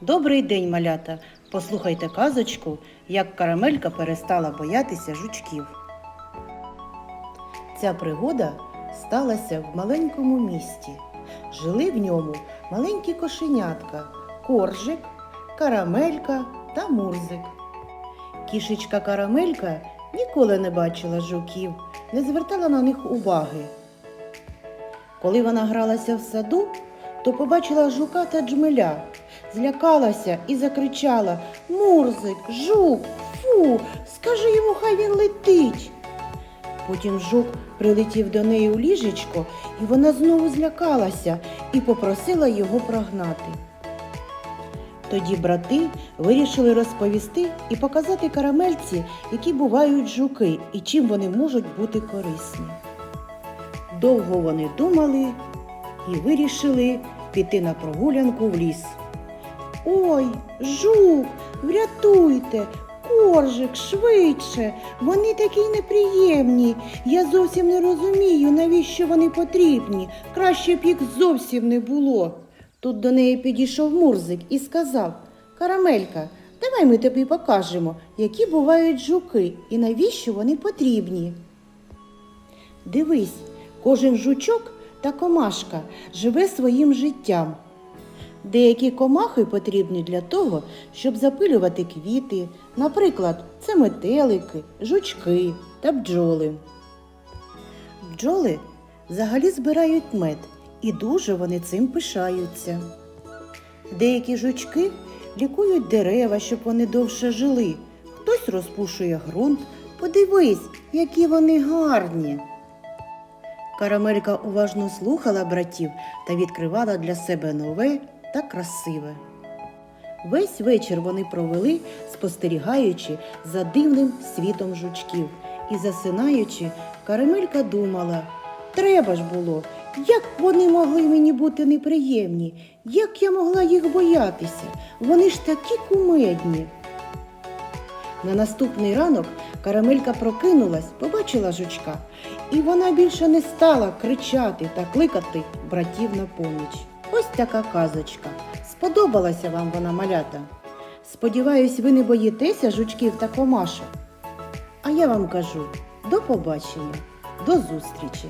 Добрий день, малята! Послухайте казочку, як карамелька перестала боятися жучків. Ця пригода сталася в маленькому місті. Жили в ньому маленькі кошенятка, коржик, карамелька та мурзик. Кішечка карамелька ніколи не бачила жуків, не звертала на них уваги. Коли вона гралася в саду, то побачила жука та джмеля, злякалася і закричала Мурзик, жук, фу, скажи йому, хай він летить. Потім жук прилетів до неї у ліжечко, і вона знову злякалася і попросила його прогнати. Тоді брати вирішили розповісти і показати карамельці, які бувають жуки і чим вони можуть бути корисні. Довго вони думали і вирішили піти на прогулянку в ліс. Ой, жук, врятуйте, коржик, швидше. Вони такі неприємні. Я зовсім не розумію, навіщо вони потрібні. Краще б їх зовсім не було. Тут до неї підійшов Мурзик і сказав Карамелька, давай ми тобі покажемо, які бувають жуки і навіщо вони потрібні. Дивись, кожен жучок та комашка живе своїм життям. Деякі комахи потрібні для того, щоб запилювати квіти. Наприклад, це метелики, жучки та бджоли. Бджоли взагалі збирають мед і дуже вони цим пишаються. Деякі жучки лікують дерева, щоб вони довше жили. Хтось розпушує ґрунт. Подивись, які вони гарні. Карамелька уважно слухала братів та відкривала для себе нове та красиве. Весь вечір вони провели, спостерігаючи за дивним світом жучків. І засинаючи, Карамелька думала, треба ж було, як вони могли мені бути неприємні, як я могла їх боятися. Вони ж такі кумедні. На наступний ранок Карамелька прокинулась, побачила жучка, і вона більше не стала кричати та кликати братів на поміч. Ось така казочка. Сподобалася вам вона малята. Сподіваюсь, ви не боїтеся жучків та комашок. А я вам кажу до побачення, до зустрічі!